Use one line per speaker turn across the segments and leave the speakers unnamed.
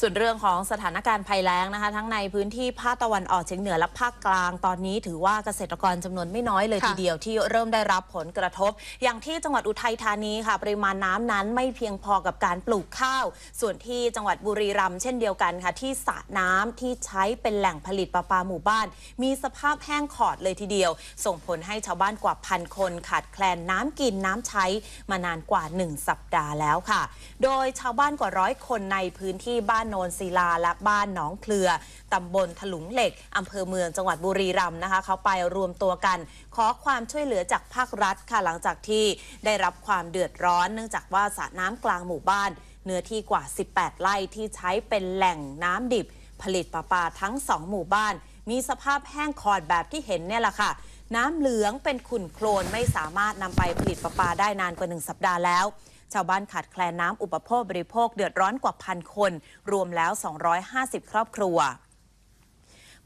ส่วนเรื่องของสถานการณ์ภัยแล้งนะคะ ทั้งในพื้นที่ภาคตะวันออกเฉียงเหนือและภาคกลางตอนนี้ ถือว่าเกษตรกรจำนวนไม่น้อยเลย
ค่ะ
ทีเดียวที่เริ่มได้รับผลกระทบ อย่างที่จังหวัดอุทัยธานีค่ะ ปริมาณน้ำนั้นไม่เพียงพอกับการปลูกข้าว ส่วนที่จังหวัดบุรีรัมย์เช่นเดียวกันค่ะ ที่สระน้ำที่ใช้เป็นแหล่งผลิตประปาหมู่บ้าน มีสภาพแห้งขอดเลยทีเดียว ส่งผลให้ชาวบ้านกว่าพันคนขาดแคลนน้ำกินน้ำใช้มานานกว่า 1 สัปดาห์แล้วค่ะ โดยชาวบ้านกว่าร้อยคนในพื้นที่บ้านโนนศิลา และบ้านหนองเครือตำบลถลุงเหล็กอำเภอเมืองจังหวัดบุรีรัมย์นะคะ เขาไปรวมตัวกัน ขอความช่วยเหลือจากภาครัฐค่ะหลังจากที่ได้รับความเดือดร้อน เนื่องจากว่าสระน้ำกลางหมู่บ้าน เนื้อที่กว่า 18 ไร่ที่ใช้เป็นแหล่งน้ำดิบ ผลิตประปาทั้งสองหมู่บ้าน มีสภาพแห้งขอดแบบที่เห็นเนี่ยแหละค่ะน้ำเหลืองเป็นขุ่นโคลนไม่สามารถนำไปผลิตประปาได้นานกว่าหนึ่งสัปดาห์แล้ว ชาวบ้านขาดแคลนน้ำอุปโภคบริโภคเดือดร้อนกว่าพันคน รวมแล้ว 250 ครอบครัว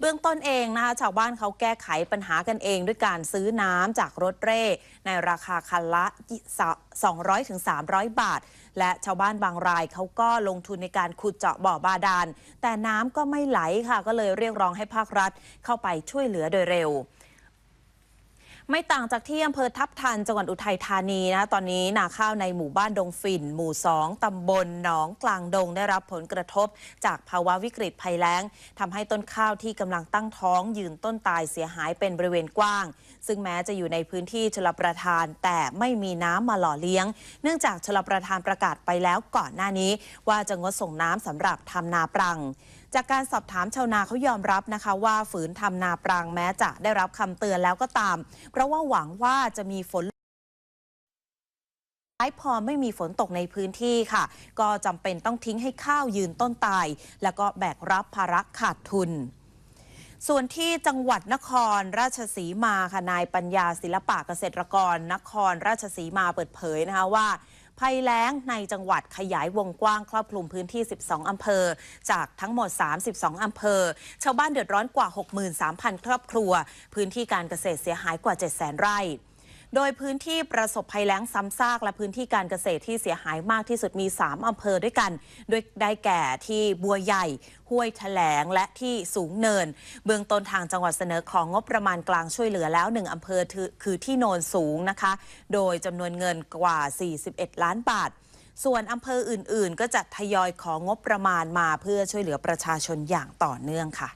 เบื้องต้นเองนะคะชาวบ้านเขาแก้ไขปัญหากันเอง ด้วยการซื้อน้ำจากรถเร่ ในราคาคันละ 200-300ถึง300 บาท และชาวบ้านบางรายเขาก็ลงทุนในการขุดเจาะบ่อบาดาลแต่น้ำก็ไม่ไหลค่ะ ก็เลยเรียกร้องให้ภาครัฐเข้าไปช่วยเหลือโดยเร็ว ไม่ต่างจากที่อำเภอทับทันจังหวัดอุทัยธานีนะ ตอนนี้นาข้าวในหมู่บ้านดงฝิ่น หมู่ 2 ตำบลหนองกลางดงได้รับผลกระทบ จากภาวะวิกฤตภัยแล้งทำให้ต้นข้าวที่กำลังตั้งท้องยืนต้นตายเสียหายเป็นบริเวณกว้าง ซึ่งแม้จะอยู่ในพื้นที่ชลประทาน แต่ไม่มีน้ำมาหล่อเลี้ยง เนื่องจากชลประทานประกาศไปแล้วก่อนหน้านี้ ว่าจะงดส่งน้ำสำหรับทำนาปรังจากการสอบถามชาวนาเขายอมรับนะคะว่าฝืนทำนาปรังแม้จะได้รับคำเตือนแล้วก็ตาม เพราะว่าหวังว่าจะมีฝนท้ายพอไม่มีฝนตกในพื้นที่ค่ะ ก็จำเป็นต้องทิ้งให้ข้าวยืนต้นตาย แล้วก็แบกรับภาระขาดทุนส่วนที่จังหวัดนครราชสีมาค่ะนายปัญญาศิลปะเกษตรกร นครราชสีมาเปิดเผยนะคะว่า ภัยแล้งในจังหวัดขยายวงกว้างครอบคลุมพื้นที่ 12 อำเภอ จากทั้งหมด 32 อำเภอ ชาวบ้านเดือดร้อนกว่า 63,000 ครอบครัว พื้นที่การเกษตรเสียหายกว่า 700,000 ไร่ โดยพื้นที่ประสบภัยแล้งซ้ำซากและพื้นที่การเกษตรที่เสียหายมากที่สุดมี 3 อำเภอด้วยกันโดยได้แก่ที่บัวใหญ่ ห้วยแถลง และที่สูงเนิน เบื้องต้นทางจังหวัดเสนอของงบประมาณกลางช่วยเหลือแล้ว 1 อำเภอคือที่โนนสูงนะคะ โดยจำนวนเงินกว่า 41 ล้านบาทส่วนอำเภออื่น ๆ ก็จะทยอยของงบประมาณมาเพื่อช่วยเหลือประชาชนอย่างต่อเนื่องค่ะ